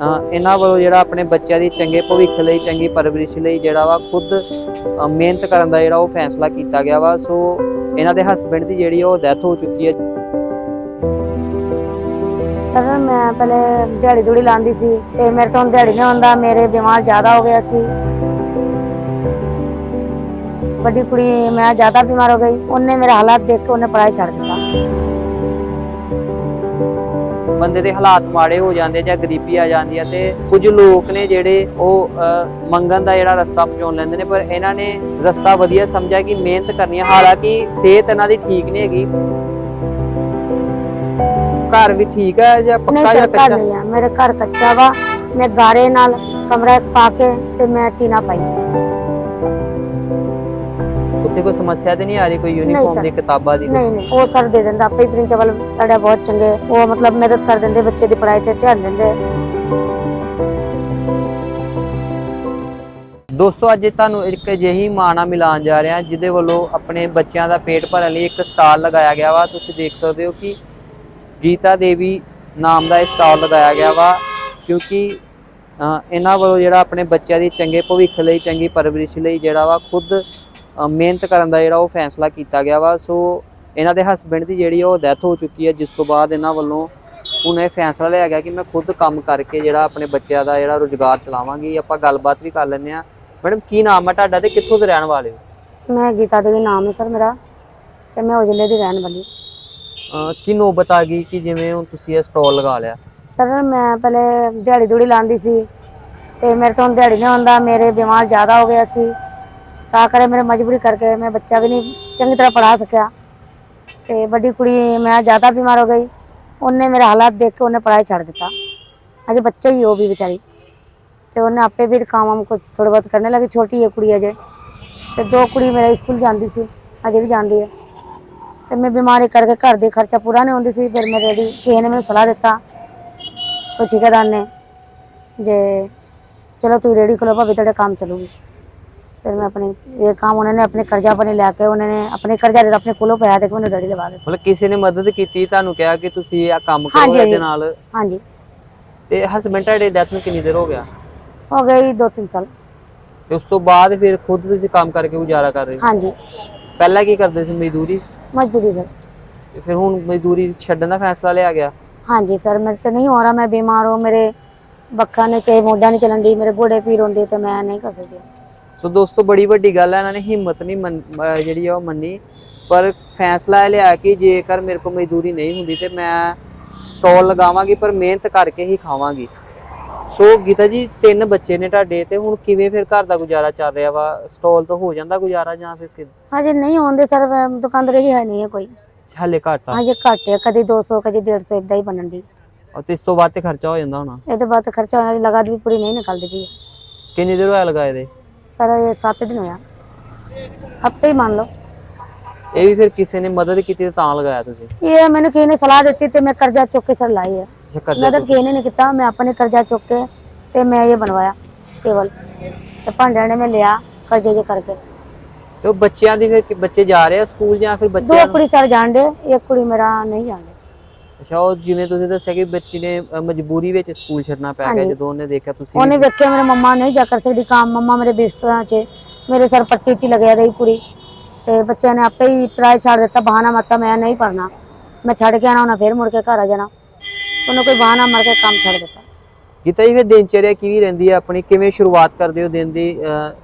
ਇਹਨਾਂ ਵੱਲੋਂ ਜਿਹੜਾ ਆਪਣੇ ਬੱਚਿਆਂ ਦੀ ਚੰਗੇ ਭਵਿੱਖ ਲਈ, ਚੰਗੀ ਪਰਵਰਿਸ਼ ਲਈ ਜਿਹੜਾ ਵਾ ਖੁਦ ਮਿਹਨਤ ਕਰਨ ਦਾ ਜਿਹੜਾ ਉਹ ਫੈਸਲਾ ਕੀਤਾ ਗਿਆ ਵਾ। ਸੋ ਇਹਨਾਂ ਦੇ ਹਸਬੰਡ ਦੀ ਜਿਹੜੀ ਉਹ ਡੈਥ ਹੋ ਚੁੱਕੀ ਹੈ। ਸਰ ਮੈਂ ਪਹਿਲੇ ਦਿਹਾੜੀ ਦੂੜੀ ਲਾਉਂਦੀ ਸੀ ਤੇ ਮੇਰੇ ਤੋਂ ਦਿਹਾੜੀ ਨਹੀਂ ਹੁੰਦਾ ਮੇਰੇ ਬਿਮਾਰ ਜ਼ਿਆਦਾ ਹੋ ਗਿਆ ਸੀ ਵੱਡੀ ਕੁੜੀ, ਮੈਂ ਜ਼ਿਆਦਾ ਬਿਮਾਰ ਹੋ ਗਈ, ਉਹਨੇ ਮੇਰਾ ਹਾਲਾਤ ਦੇਖ ਕੇ ਉਹਨੇ ਪੜਾਈ ਛੱਡ ਦਿੱਤਾ। ਬੰਦੇ ਦੇ ਹਾਲਾਤ ਮਾੜੇ ਹੋ ਜਾਂਦੇ ਜਾਂ ਗਰੀਬੀ ਆ ਜਾਂਦੀ ਹੈ ਤੇ ਕੁਝ ਲੋਕ ਨੇ ਜਿਹੜੇ ਉਹ ਮੰਗਣ ਦਾ ਜਿਹੜਾ ਰਸਤਾ ਪਹੁੰਚ ਲੈਂਦੇ ਨੇ ਪਰ ਇਹਨਾਂ ਨੇ ਰਸਤਾ ਵਧੀਆ ਸਮਝਿਆ ਕਿ ਮਿਹਨਤ ਕਰਨੀ ਹੈ ਹਾਲਾਂਕਿ ਸਿਹਤ ਇਹਨਾਂ ਦੀ ਠੀਕ ਨਹੀਂ ਹੈਗੀ। ਘਰ ਵੀ ਠੀਕ ਹੈ ਜਾਂ ਪੱਕਾ ਜਾਂ ਕੱਚਾ? ਨਹੀਂ ਆ। ਮੇਰੇ ਘਰ ਕੱਚਾ ਵਾ। ਮੈਂ ਗਾਰੇ ਨਾਲ ਕਮਰਾ ਪਾ ਕੇ ਤੇ ਮੈਂ ਟੀਨਾ ਪਾਈ। ਉੱਥੇ ਕੋਈ ਸਮੱਸਿਆ ਤੇ ਨਹੀਂ ਆ ਰਹੀ ਕੋਈ ਯੂਨੀਫਾਰਮ। ਦੀ ਕਿਤਾਬਾਂ ਦੀ? ਨਹੀਂ ਨਹੀਂ ਉਹ ਸਰ ਦੇ ਦਿੰਦਾ ਆਪੇ ਹੀ ਪ੍ਰਿੰਸੀਪਲ ਸਾਡਾ ਬਹੁਤ ਚੰਗੇ ਉਹ ਮਤਲਬ ਮਦਦ ਕਰ ਦਿੰਦੇ ਬੱਚੇ ਦੀ ਪੜਾਈ ਤੇ ਧਿਆਨ ਦਿੰਦੇ। ਦੋਸਤੋ ਅੱਜ ਤੁਹਾਨੂੰ ਇੱਕ ਅਜਿਹੀ ਮਾਣਾ ਮਿਲਾਨ ਜਾ ਰਹੇ ਜਿਹਦੇ ਵੱਲੋਂ ਆਪਣੇ ਬੱਚਿਆਂ ਦਾ ਪੇਟ ਭਰਨ ਲਈ ਇੱਕ ਸਟਾਲ ਲਗਾਇਆ ਗਿਆ ਵਾ। ਤੁਸੀਂ ਦੇਖ ਸਕਦੇ ਹੋ ਕਿ ਗੀਤਾ ਦੇਵੀ ਨਾਮ ਦਾ ਇਹ ਸਟਾਲ ਲਗਾਇਆ ਗਿਆ ਵਾ ਕਿਉਂਕਿ ਇਹਨਾਂ ਵੱਲੋਂ ਜਿਹੜਾ ਆਪਣੇ ਬੱਚਿਆਂ ਦੀ ਚੰਗੇ ਭਵਿੱਖ ਲਈ ਚੰਗੀ ਪਰਵਰਿਸ਼ ਲਈ ਜਿਹੜਾ ਵਾ ਖੁਦ ਮਿਹਨਤ ਕਰਨ ਦਾ ਜਿਹੜਾ ਉਹ ਫੈਸਲਾ ਕੀਤਾ ਗਿਆ ਵਾ। ਸੋ ਇਹਨਾਂ ਦੇ ਹਸਬੰਡ ਦੀ ਜਿਹੜੀ ਉਹ ਡੈਥ ਹੋ ਚੁੱਕੀ ਹੈ ਜਿਸ ਤੋਂ ਬਾਅਦ ਇਹਨਾਂ ਵੱਲੋਂ ਹੁਣ ਇਹ ਫੈਸਲਾ ਲਿਆ ਗਿਆ ਕਿ ਮੈਂ ਖੁਦ ਕੰਮ ਕਰਕੇ ਜਿਹੜਾ ਆਪਣੇ ਬੱਚਿਆਂ ਦਾ ਜਿਹੜਾ ਰੋਜ਼ਗਾਰ ਚਲਾਵਾਂਗੀ। ਆਪਾਂ ਗੱਲਬਾਤ ਵੀ ਕਰ ਲੈਂਦੇ ਆ ਮੈਡਮ ਕੀ ਨਾਮ ਹੈ ਤੁਹਾਡਾ ਤੇ ਕਿੱਥੋਂ ਦੇ ਰਹਿਣ ਵਾਲੇ ਹੋ? ਮੈਂ ਗੀਤਾ ਦੇਵੀ ਨਾਮ ਹੈ ਸਰ ਮੇਰਾ ਤੇ ਮੈਂ ਉਜਲੇ ਦੀ ਰਹਿਣ ਵਾਲੀ ਕੀ ਨੌਬਤ ਆ ਗਈ ਕਿ ਜਿਵੇਂ ਹੁਣ ਤੁਸੀਂ ਇਹ ਸਟਾਲ ਲਗਾ ਲਿਆ? ਸਰ ਮੈਂ ਪਹਿਲੇ ਦਿਹਾੜੀ ਦੂੜੀ ਲਾਉਂਦੀ ਸੀ ਤੇ ਮੇਰੇ ਤੋਂ ਦਿਹਾੜੀ ਨਹੀਂ ਹੁੰਦਾ ਮੇਰੇ ਬਿਮਾਰ ਜ਼ਿਆਦਾ ਹੋ ਗਿਆ ਸੀ। ਤਾਂ ਕਰੇ ਮੇਰੇ ਮਜਬੂਰੀ ਕਰਕੇ ਮੈਂ ਬੱਚਾ ਵੀ ਨਹੀਂ ਚੰਗੀ ਤਰ੍ਹਾਂ ਪੜ੍ਹਾ ਸਕਿਆ। ਤੇ ਵੱਡੀ ਕੁੜੀ ਮੈਂ ਜ਼ਿਆਦਾ ਬਿਮਾਰ ਹੋ ਗਈ। ਉਹਨੇ ਮੇਰੇ ਹਾਲਾਤ ਦੇਖ ਕੇ ਉਹਨੇ ਪੜ੍ਹਾਈ ਛੱਡ ਦਿੱਤਾ। ਅਜੇ ਬੱਚਾ ਹੀ ਉਹ ਵੀ ਵਿਚਾਰੀ। ਤੇ ਉਹਨੇ ਆਪੇ ਵੀ ਕੰਮ ਹਮ ਕੁਝ ਥੋੜਾ ਬਹੁਤ ਕਰਨੇ ਲੱਗੀ, ਛੋਟੀ ਹੈ ਕੁੜੀ ਅਜੇ ਤੇ ਦੋ ਕੁੜੀ ਮੇਰੇ ਸਕੂਲ ਜਾਂਦੀ ਸੀ ਅਜੇ ਵੀ ਜਾਂਦੀ ਹੈ ਤੇ ਮੈਂ ਬਿਮਾਰੀ ਕਰਕੇ ਘਰ ਦੇ ਖਰਚਾ ਪੂਰਾ ਨਹੀਂ ਹੁੰਦੀ ਸੀ, ਫਿਰ ਮੈਂ ਰੈਡੀ ਕਿਸੇ ਨੇ ਮੈਨੂੰ ਸਲਾਹ ਦਿੱਤਾ, ਕੋਈ ਠੇਕੇਦਾਰ ਨੇ, ਜੇ ਚਲੋ ਤੂੰ ਰੇੜੀ ਖੋਲੋ ਭਾਵੇਂ ਤੁਹਾਡਾ ਕੰਮ ਚੱਲੂਗੀ। ਫਿਰ ਮੈਂ ਆਪਣੇ ਇਹ ਕੰਮ ਉਹਨਾਂ ਨੇ ਆਪਣੇ ਕਰਜ਼ਾ ਪਾਣੀ ਲੈ ਕੇ ਉਹਨਾਂ ਨੇ ਆਪਣੇ ਕਰਜ਼ਾ ਦੇ ਆਪਣੇ ਕੋਲੋਂ ਪਿਆ ਤੇ ਮੈਨੂੰ ਰੇੜੀ ਲਵਾ ਦਿੱਤੀ। ਮਤਲਬ ਕਿਸੇ ਨੇ ਮਦਦ ਕੀਤੀ ਤੁਹਾਨੂੰ ਕਿਹਾ ਕਿ ਤੁਸੀਂ ਇਹ ਕੰਮ ਕਰੋ ਹਾਂਜੀ, ਇਹਦੇ। ਨਾਲ? ਹਾਂਜੀ। ਤੇ ਹਸਬੰਡ ਤੁਹਾਡੇ ਡੈਥ ਨੂੰ ਕਿੰਨੀ ਦੇਰ ਹੋ ਗਿਆ? ਹੋ ਗਈ ਦੋ ਤਿੰਨ ਸਾਲ। ਤੇ ਉਸ ਤੋਂ ਬਾਅਦ ਫਿਰ ਖੁਦ ਤੁਸੀਂ ਕੰਮ ਕਰਕੇ ਗੁਜ਼ਾਰਾ ਕਰ ਰਹੇ ਹੋ? ਹਾਂਜੀ। ਪਹਿਲਾਂ ਕੀ ਕਰਦੇ ਸੀ ਮਜ਼ਦੂਰੀ? ਮਜ਼ਦੂਰੀ ਸਰ। ਤੇ ਫਿਰ ਹੁਣ ਮਜ਼ਦੂਰੀ ਛੱਡਣ ਦਾ ਫੈਸਲਾ ਲਿਆ ਗਿਆ? ਹਾਂਜੀ ਸਰ ਮੇਰੇ ਤੇ ਨਹੀਂ ਹੋ ਰਹਾ ਮੈਂ ਬਿਮਾਰ ਹਾਂ ਮੇਰੇ ਬੱਖਾਂ ਨੇ ਚਾਹੇ ਮੋਢਾ ਨਹੀਂ ਚੱਲਣ ਦੀ ਮੇਰੇ ਗੋਡੇ ਪੀੜ ਹੁੰਦੇ ਤੇ ਮੈਂ ਨਹੀਂ ਕਰ ਸਕਦੀ। ਸੋ ਦੋਸਤੋ ਬੜੀ ਵੱਡੀ ਗੱਲ ਹੈ ਇਹਨਾਂ ਨੇ ਹਿੰਮਤ ਨਹੀਂ ਜਿਹੜੀ ਆ ਉਹ ਮੰਨੀ। ਪਰ ਫੈਸਲਾ ਇਹ ਲਿਆ ਕਿ ਜੇਕਰ ਮੇਰੇ ਕੋਲ ਮਜ਼ਦੂਰੀ ਨਹੀਂ ਹੁੰਦੀ ਤੇ ਮੈਂ ਸਟਾਲ ਲਗਾਵਾਂਗੀ ਪਰ ਮਿਹਨਤ ਕਰਕੇ ਹੀ ਖਾਵਾਂਗੀ। ਸੋ ਗੀਤਾ ਜੀ ਤਿੰਨ ਬੱਚੇ ਨੇ ਤੁਹਾਡੇ ਤੇ ਹੁਣ ਕਿਵੇਂ ਫਿਰ ਘਰ ਦਾ ਗੁਜ਼ਾਰਾ ਚੱਲ ਰਿਹਾ ਵਾ? ਸਟਾਲ ਤੋਂ ਹੋ ਜਾਂਦਾ ਗੁਜ਼ਾਰਾ ਜਾਂ ਫਿਰ ਕਿ- ਹਜੇ ਨਹੀਂ ਹੁੰਦੇ ਸਰ ਦੁਕਾਨਦਾਰੀ ਹੀ ਹੈ ਨਹੀਂ ਹੈ ਕੋਈ। ਹਾਲੇ ਘੱਟ ਹਜੇ ਘੱਟ ਕਦੀ 200 ਕਦੀ 150 ਇਦਾਂ ਹੀ ਬਣਨ ਦੀ। ਔਰ ਤੇ ਇਸ ਤੋਂ ਬਾਅਦ ਤੇ ਖਰਚਾ ਹੋ ਜਾਂਦਾ ਹੋਣਾ। ਇਹਦੇ ਬਾਅਦ ਖਰਚਾ ਦੀ ਲਗਾਤ ਵੀ ਪੂਰੀ ਨਹੀਂ ਨਿਕਲਦੀ ਪਈ। ਕਿੰਨੀ ਦੇਰ ਹੋਇਆ ਲਗਾਏ ਦੇ? ਸਰ ਇਹ 7 ਦਿਨ ਹੋਇਆ। ਹਫ਼ਤੇ ਹੀ ਮੰਨ ਲਓ। ਇਹ ਵੀ ਫਿਰ ਕਿਸੇ ਨੇ ਮਦਦ ਕੀਤੀ ਤੇ ਤਾਂ ਲਗਾਇਆ ਤੁਸੀਂ? ਇਹ ਮੈਨੂੰ ਕਿਸੇ ਨੇ ਸਲਾਹ ਦਿੱਤੀ ਤੇ ਮੈਂ ਕਰਜ਼ਾ ਚੁੱਕ ਕੇ ਸਰ ਲਾਈ ਹੈ ਅੱਛਾ ਕਰਜ਼ਾ ਮਦਦ ਕਿਸੇ ਨੇ ਨਹੀਂ ਕੀਤਾ ਮੈਂ ਆਪਣੇ ਕਰਜ਼ਾ ਚੁੱਕ ਕੇ ਤੇ ਮੈਂ ਇਹ ਬਣਵਾਇਆ ਕੇਵਲ। ਤੇ ਭਾਂਡਿਆਂ ਨੇ ਮੈਂ ਲਿਆ ਕਰਜ਼ੇ ਜੇ ਕਰਕੇ। ਤੇ ਉਹ ਬੱਚਿਆਂ ਦੀ ਫਿਰ ਕਿ- ਬੱਚੇ ਜਾ ਰਹੇ ਆ ਸਕੂਲ ਜਾਂ ਫਿਰ ਦੋ ਕੁੜੀ ਸਰ ਜਾਣਦੇ ਇੱਕ ਕੁੜੀ ਮੇਰਾ ਨਹੀਂ ਜਾਣਦੇ ਅੱਛਾ ਉਹ ਜਿਵੇਂ ਤੁਸੀਂ ਦੱਸਿਆ ਕਿ ਬੱਚੀ ਨੇ ਅ, ਮਜਬੂਰੀ ਵਿੱਚ ਸਕੂਲ ਛੱਡਣਾ ਪੈ ਗਿਆ ਹਾਂਜੀ। ਜਦੋਂ ਉਹਨੇ ਦੇਖਿਆ ਤੁਸੀਂ ਉਹਨੇ ਵੇਖਿਆ ਮੇਰੇ ਮੰਮਾ ਨਹੀਂ ਜਾ ਕਰ ਸਕਦੀ ਕੰਮ। ਮੰਮਾ ਮੇਰੇ ਬਿਸਤਰਾਂ 'ਚ ਮੇਰੇ ਸਰ ਪੱਟੀ ਟੀ ਲੱਗਿਆ ਰਹੀ ਪੂਰੀ। ਤੇ ਬੱਚਿਆਂ ਨੇ ਆਪੇ ਹੀ ਪੜਾਈ ਛੱਡ ਦਿੱਤਾ ਬਹਾਨਾ ਮੱਤਾ ਮੈਂ ਨਹੀਂ ਪੜਨਾ ਮੈਂ ਛੱਡ ਕੇ ਆਣਾ ਉਹਨਾਂ ਫੇਰ ਮੁੜ ਕੇ ਘਰ ਆ ਜਾਣਾ। ਉਹਨੇ ਕੋਈ ਬਹਾਨਾ ਮਾਰ ਕੇ ਕੰਮ ਛੱਡ ਦਿੱਤਾ। ਕੀਤਾ ਜੀ ਫਿਰ ਦਿਨਚਰਿਆ ਕਿਵੇਂ ਰਹਿੰਦੀ ਹੈ ਆਪਣੀ? ਕਿਵੇਂ ਸ਼ੁਰੂਆਤ ਕਰਦੇ ਹੋ ਦਿਨ ਦੀ? ਅ,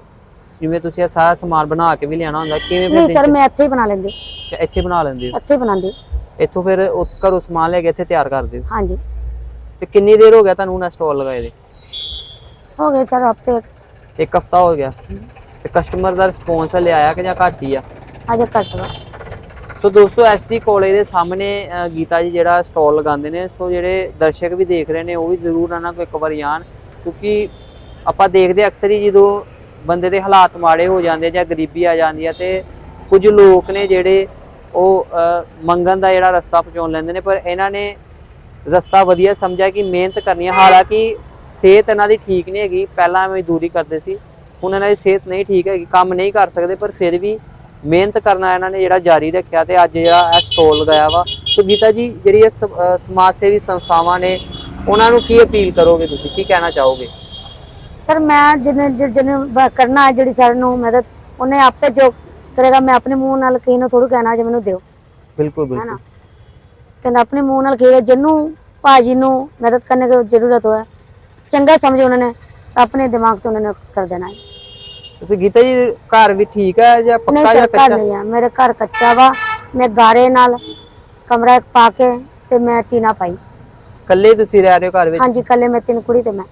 ਜਿਵੇਂ ਤੁਸੀਂ ਇਹ ਸਾਰਾ ਸਮਾਨ ਬਣਾ ਕੇ ਵੀ ਲਿਆਣਾ ਹੁੰਦਾ ਕਿਵੇਂ ਫਿਰ ਨਹੀਂ ਸਰ ਦਿਨਚਰਿਆ- ਮੈਂ ਇੱਥੇ ਹੀ ਬਣਾ ਲੈਂਦੀ। ਅੱਛਾ, ਇੱਥੇ ਬਣਾ ਲੈਂਦੇ ਹੋ? ਇੱਥੇ ਹੀ ਬਣਾਉਂਦੀ। ਇੱਥੋਂ ਫਿਰ ਉਹ ਘਰੋਂ ਸਮਾਨ ਲੈ ਕੇ ਇੱਥੇ ਤਿਆਰ ਕਰਦੇ ਹੋ ਹਾਂਜੀ। ਤੇ ਕਿੰਨੀ ਦੇਰ ਹੋ ਗਿਆ ਤੁਹਾਨੂੰ ਉਹਨਾਂ ਸਟਾਲ ਲਗਾਏ ਦੇ? ਹੋ ਗਏ ਸਰ ਹਫ਼ਤੇ। ਇੱਕ ਹਫਤਾ ਹੋ ਗਿਆ। ਤੇ ਕਸਟਮਰ ਦਾ ਰਿਸਪੌਂਸ ਲਿਆਇਆ ਕਿ ਜਾਂ ਘੱਟ ਹੀ ਆ? ਅਜੇ ਘੱਟ ਵਾ। ਸੋ ਦੋਸਤੋ ਐਸਟੀ ਕਾਲਜ ਦੇ ਸਾਹਮਣੇ ਗੀਤਾ ਜੀ ਜਿਹੜਾ ਸਟਾਲ ਲਗਾਉਂਦੇ ਨੇ ਸੋ ਜਿਹੜੇ ਦਰਸ਼ਕ ਵੀ ਦੇਖ ਰਹੇ ਨੇ ਉਹ ਵੀ ਜ਼ਰੂਰ ਇਹਨਾਂ ਕੋਲ ਇੱਕ ਵਾਰੀ ਆਣ ਕਿਉਂਕਿ ਆਪਾਂ ਦੇਖਦੇ ਅਕਸਰ ਹੀ ਜਦੋਂ ਬੰਦੇ ਦੇ ਹਾਲਾਤ ਮਾੜੇ ਹੋ ਜਾਂਦੇ ਜਾਂ ਗਰੀਬੀ ਆ ਜਾਂਦੀ ਹੈ ਤੇ ਕੁਝ ਲੋਕ ਨੇ ਜਿਹੜੇ ਉਹ ਮੰਗਣ ਦਾ ਜਿਹੜਾ ਰਸਤਾ ਪਹੁੰਚ ਲੈਂਦੇ ਨੇ, ਪਰ ਇਹਨਾਂ ਨੇ ਰਸਤਾ ਵਧੀਆ ਸਮਝਿਆ ਕਿ ਮਿਹਨਤ ਕਰਨੀ ਹੈ ਹਾਲਾਂਕਿ ਸਿਹਤ ਇਹਨਾਂ ਦੀ ਠੀਕ ਨਹੀਂ ਹੈਗੀ, ਪਹਿਲਾਂ ਮਜ਼ਦੂਰੀ ਕਰਦੇ ਸੀ। ਹੁਣ ਇਹਨਾਂ ਦੀ ਸਿਹਤ ਨਹੀਂ ਠੀਕ ਹੈਗੀ, ਕੰਮ ਨਹੀਂ ਕਰ ਸਕਦੇ, ਪਰ ਫਿਰ ਵੀ ਮਿਹਨਤ ਕਰਨਾ ਇਹਨਾਂ ਨੇ ਜਿਹੜਾ ਜਾਰੀ ਰੱਖਿਆ ਤੇ ਅੱਜ ਜਿਹੜਾ ਇਹ ਸਟੋਲ ਲਗਾਇਆ ਵਾ। ਸੋ ਗੀਤਾ ਜੀ, ਜਿਹੜੀ ਇਹ ਸਮਾਜ ਸੇਵੀ ਸੰਸਥਾਵਾਂ ਨੇ, ਉਹਨਾਂ ਨੂੰ ਕੀ ਅਪੀਲ ਕਰੋਗੇ ਤੁਸੀਂ? ਕੀ ਕਹਿਣਾ ਚਾਹੋਗੇ? ਸਰ, ਮੈਂ ਜਿਹਨੇ ਜਿਹਨੇ ਕਰਨਾ ਹੈ, ਜਿਹੜੀ ਸਾਨੂੰ ਮਦਦ, ਉਹਨੇ ਆਪੇ ਜੋ ਕਰੇਗਾ ਮੈਂ ਆਪਣੇ ਮੂੰਹ ਨਾਲ ਕਿਸੇ ਨੂੰ ਥੋੜ੍ਹਾ ਕਹਿਣਾ ਜੇ ਮੈਨੂੰ ਦਿਓ। ਬਿਲਕੁਲ ਹੈ ਨਾ ਬਿਲਕੁਲ ਕਹਿੰਦਾ ਆਪਣੇ ਮੂੰਹ ਨਾਲ ਕਹੇਗਾ ਜਿਹਨੂੰ ਭਾਜੀ ਨੂੰ ਮਦਦ ਕਰਨੇ ਦੀ ਜ਼ਰੂਰਤ ਹੋਏ ਚੰਗਾ ਸਮਝੇ ਉਹਨਾਂ ਨੇ ਤਾਂ ਆਪਣੇ ਦਿਮਾਗ ਤੋਂ ਉਹਨਾਂ ਨੇ ਕਰ ਦੇਣਾ ਹੈ। ਤੁਸੀਂ ਗੀਤਾ ਜੀ ਘਰ ਵੀ ਠੀਕ ਹੈ ਜਾਂ ਨਹੀਂ ਪੱਕਾ ਜਾਂ ਸਰ ਘਰ ਕੱਚਾ? ਨਹੀਂ ਹੈ ਮੇਰੇ ਘਰ ਕੱਚਾ ਵਾ ਮੈਂ ਗਾਰੇ ਨਾਲ ਕਮਰਾ ਇੱਕ ਪਾ ਕੇ ਤੇ ਮੈਂ ਟੀਨਾ ਪਾਈ। ਇਕੱਲੇ ਤੁਸੀਂ ਰਹਿ ਰਹੇ ਹੋ ਘਰ ਵਿੱਚ? ਹਾਂਜੀ ਕੱਲੇ ਮੈਂ ਤਿੰਨ ਕੁੜੀ ਤੇ ਮੈਂ।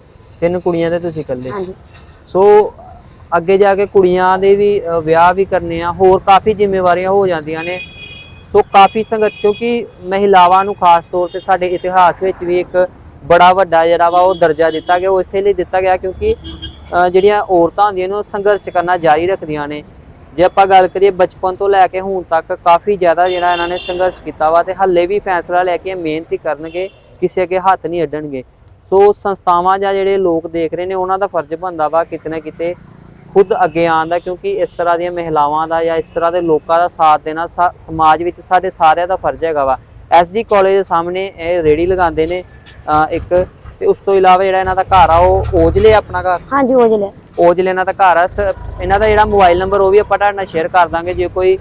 ਤਿੰਨ ਕੁੜੀਆਂ ਤੇ ਤੁਸੀਂ ਇਕੱਲੇ? ਹਾਂਜੀ। ਸੋ ਅੱਗੇ ਜਾ ਕੇ ਕੁੜੀਆਂ ਦੇ ਵੀ ਵਿਆਹ ਵੀ ਕਰਨੇ ਆ, ਹੋਰ ਕਾਫੀ ਜ਼ਿੰਮੇਵਾਰੀਆਂ ਹੋ ਜਾਂਦੀਆਂ ਨੇ। ਸੋ ਕਾਫੀ ਸੰਗਤ, ਕਿਉਂਕਿ ਮਹਿਲਾਵਾਂ ਨੂੰ ਖਾਸ ਤੌਰ ਤੇ ਸਾਡੇ ਇਤਿਹਾਸ ਵਿੱਚ ਵੀ ਇੱਕ ਬੜਾ ਵੱਡਾ ਜਿਹੜਾ ਵਾ ਉਹ ਦਰਜਾ ਦਿੱਤਾ ਗਿਆ, ਉਹ ਇਸੇ ਲਈ ਦਿੱਤਾ ਗਿਆ ਕਿਉਂਕਿ ਜਿਹੜੀਆਂ ਔਰਤਾਂ ਹੁੰਦੀਆਂ ਨੇ ਉਹ ਸੰਘਰਸ਼ ਕਰਨਾ ਜਾਰੀ ਰੱਖਦੀਆਂ ਨੇ। ਜੇ ਆਪਾਂ ਗੱਲ ਕਰੀਏ ਬਚਪਨ ਤੋਂ ਲੈ ਕੇ ਹੁਣ ਤੱਕ ਕਾਫੀ ਜ਼ਿਆਦਾ ਜਿਹੜਾ ਇਹਨਾਂ ਨੇ ਸੰਘਰਸ਼ ਕੀਤਾ ਵਾ ਤੇ ਹੱਲੇ ਵੀ ਫੈਸਲਾ ਲੈ ਕੇ ਮਿਹਨਤ ਹੀ ਕਰਨਗੇ, ਕਿਸੇ ਅੱਗੇ ਹੱਥ ਨਹੀਂ ਅੱਡਣਗੇ। ਸੋ ਸੰਸਥਾਵਾਂ ਜਾਂ ਜਿਹੜੇ ਲੋਕ ਦੇਖ ਰਹੇ ਨੇ, ਉਹਨਾਂ ਦਾ ਫਰਜ਼ ਬਣਦਾ ਵਾ ਕਿਤੇ ਨਾ ਕਿਤੇ ਖੁਦ ਅੱਗੇ ਆਉਣ ਦਾ ਕਿਉਂਕਿ ਇਸ ਤਰ੍ਹਾਂ ਦੀਆਂ ਮਹਿਲਾਵਾਂ ਦਾ ਜਾਂ ਇਸ ਤਰ੍ਹਾਂ ਦੇ ਲੋਕਾਂ ਦਾ ਸਾਥ ਦੇਣਾ ਸਮਾਜ ਵਿੱਚ ਸਾਡੇ ਸਾਰਿਆਂ ਦਾ ਫਰਜ਼ ਹੈਗਾ ਵਾ। ਐਸਡੀ ਕਾਲਜ ਦੇ ਸਾਹਮਣੇ ਇਹ ਰੇੜੀ ਲਗਾਉਂਦੇ ਨੇ ਇੱਕ ਤੇ ਉਸ ਤੋਂ ਇਲਾਵਾ ਜਿਹੜਾ ਇਹਨਾਂ ਦਾ ਘਰ ਆ ਉਹ ਓਜਲੇ ਆਪਣਾ ਘਰ? ਹਾਂਜੀ ਉਹ ਜਲੇ ਓਜਲੇ ਇਹਨਾਂ ਦਾ ਘਰ ਆ। ਇਹਨਾਂ ਦਾ ਜਿਹੜਾ ਮੋਬਾਈਲ ਨੰਬਰ ਉਹ ਵੀ ਆਪਾਂ ਤੁਹਾਡੇ ਨਾਲ ਸ਼ੇਅਰ ਕਰ ਦਾਂਗੇ। ਜੇ ਕੋਈ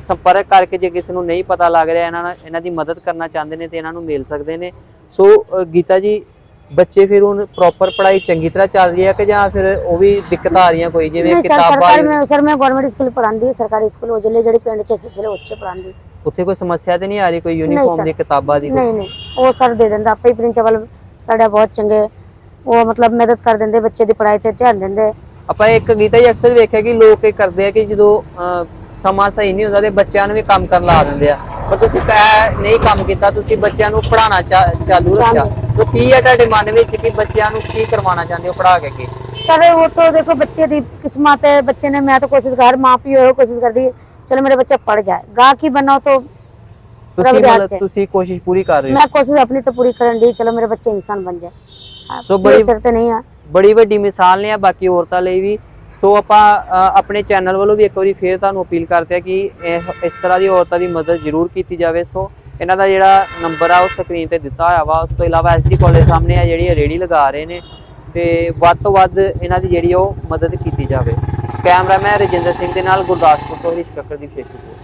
ਸੰਪਰਕ ਕਰਕੇ ਜੇ ਕਿਸੇ ਨੂੰ ਨਹੀਂ ਪਤਾ ਲੱਗ ਰਿਹਾ ਇਹਨਾਂ ਨਾਲ ਇਹਨਾਂ ਦੀ ਮਦਦ ਕਰਨਾ ਚਾਹੁੰਦੇ ਨੇ ਤੇ ਇਹਨਾਂ ਨੂੰ ਮਿਲ ਸਕਦੇ ਨੇ। ਸੋ ਗੀਤਾ ਜੀ ਬੱਚੇ ਫਿਰ ਹੁਣ ਪ੍ਰੋਪਰ ਪੜ੍ਹਾਈ ਚੰਗੀ ਤਰ੍ਹਾਂ ਚੱਲ ਰਹੀ ਹੈ ਕਿ ਜਾਂ ਫਿਰ ਉਹ ਵੀ ਦਿੱਕਤ ਆ ਰਹੀਆਂ ਕੋਈ? ਜਿਵੇਂ ਨਹੀਂ ਸਰ ਕਿਤਾਬਾਂ ਸਰਕਾਰੀ ਮੈਂ ਸਰ ਮੈਂ ਗਵਰਨਮੈਂਟ ਸਕੂਲ ਪੜ੍ਹਾਉਂਦੀ ਸਰਕਾਰੀ ਸਕੂਲ ਉਹ ਜਲੇ ਜਿਹੜੇ ਪਿੰਡ ਚ ਫਿਰ ਉੱਚੇ ਪੜ੍ਹਾਉਂਦੀ ਉੱਥੇ ਕੋਈ ਸਮੱਸਿਆ ਤੇ ਨਹੀਂ ਆ ਰਹੀ ਕੋਈ ਯੂਨੀਫਾਰਮ। ਦੀ ਕਿਤਾਬਾਂ ਦੀ? ਨਹੀਂ ਨਹੀਂ ਉਹ ਸਰ ਦੇ ਦਿੰਦਾ ਆਪੇ ਹੀ ਪ੍ਰਿੰਸੀਪਲ ਸਾਡਾ ਬਹੁਤ ਚੰਗੇ ਉਹ ਮਤਲਬ ਮਦਦ ਕਰ ਦਿੰਦੇ ਬੱਚੇ ਦੀ ਪੜ੍ਹਾਈ ਤੇ ਧਿਆਨ ਦਿੰਦੇ। ਆਪਾਂ ਇੱਕ ਗੀਤਾ ਜੀ ਅਕਸਰ ਵੇਖਿਆ ਕਿ ਲੋਕ ਇਹ ਕਰਦੇ ਆ ਕਿ ਜਦੋਂ ਸਮਾਂ ਸਹੀ ਨਹੀਂ ਹੁੰਦਾ ਤੇ ਬੱਚਿਆਂ ਨੂੰ ਵੀ ਕੰਮ ਕਰਨ ਲਾ ਦਿੰਦੇ ਆ। ਪਰ ਤੁਸੀਂ ਕਹਿ ਨਹੀਂ ਕੰਮ ਕੀਤਾ ਤੁਸੀਂ ਬੱਚਿਆਂ ਨੂੰ ਪੜਾਉਣਾ ਚਾਲੂ ਰੱਖਿਆ। ਸੋ ਕੀ ਹੈ ਤੁਹਾਡੇ ਮਨ ਵਿੱਚ ਕਿ ਬੱਚਿਆਂ ਨੂੰ ਕੀ ਕਰਵਾਉਣਾ ਚਾਹੁੰਦੇ ਹੋ ਪੜਾ ਕੇ ਅੱਗੇ सर वो तो देखो बच्चे की किस्मत है बच्चे ने मैं तो कोशिश कर माँ पियो कोशिश कर दी चलो मेरा बच्चा पढ़ जाए गाहक ही बनो तो ਤੁਸੀਂ ਰੱਬ ਦੇ ਹੱਥ ਮਤਲਬ 'ਚ ਹੈ। ਤੁਸੀਂ ਕੋਸ਼ਿਸ਼ ਪੂਰੀ ਕਰ ਰਹੇ ਹੋ मैं कोशिश अपनी तो पूरी करन दी चलो मेरे बच्चे इंसान बन जाए हाँ, सो ये बड़ी- सिर ते नहीं है ਬੜੀ ਵੱਡੀ ਮਿਸਾਲ ਨੇ ਆ ਬਾਕੀ ਔਰਤਾਂ ਲਈ ਵੀ ਸੋ ਆਪਾਂ ਅ, ਆਪਣੇ ਚੈਨਲ ਵੱਲੋਂ ਵੀ ਇੱਕ ਵਾਰੀ ਫੇਰ ਤੁਹਾਨੂੰ ਅਪੀਲ ਕਰਦੇ ਆ ਕਿ ਇਹ- ਇਸ ਤਰ੍ਹਾਂ ਦੀ ਔਰਤਾਂ ਦੀ ਮਦਦ ਜ਼ਰੂਰ ਕੀਤੀ ਜਾਵੇ ਸੋ ਇਹਨਾਂ ਦਾ ਜਿਹੜਾ ਨੰਬਰ ਆ, ਉਹ ਸਕਰੀਨ ਤੇ ਦਿੱਤਾ ਹੋਇਆ ਵਾ। ਉਸ ਤੋਂ ਇਲਾਵਾ ਐਸਡੀ ਕਾਲਜ ਸਾਹਮਣੇ ਆ ਜਿਹੜੀ ਰੇੜੀ ਲਗਾ ਰਹੇ ਨੇ ਤੇ ਵੱਧ ਤੋਂ ਵੱਧ ਇਹਨਾਂ ਦੀ ਜਿਹੜੀ ਉਹ ਮਦਦ ਕੀਤੀ ਜਾਵੇ। ਕੈਮਰਾਮੈਨ ਰਜਿੰਦਰ ਸਿੰਘ ਦੇ ਨਾਲ ਗੁਰਦਾਸਪੁਰ ਤੋਂ ਹਰੀਸ਼ ਕੱਕੜ ਦੀ ਫੇਸਬੁੱਕ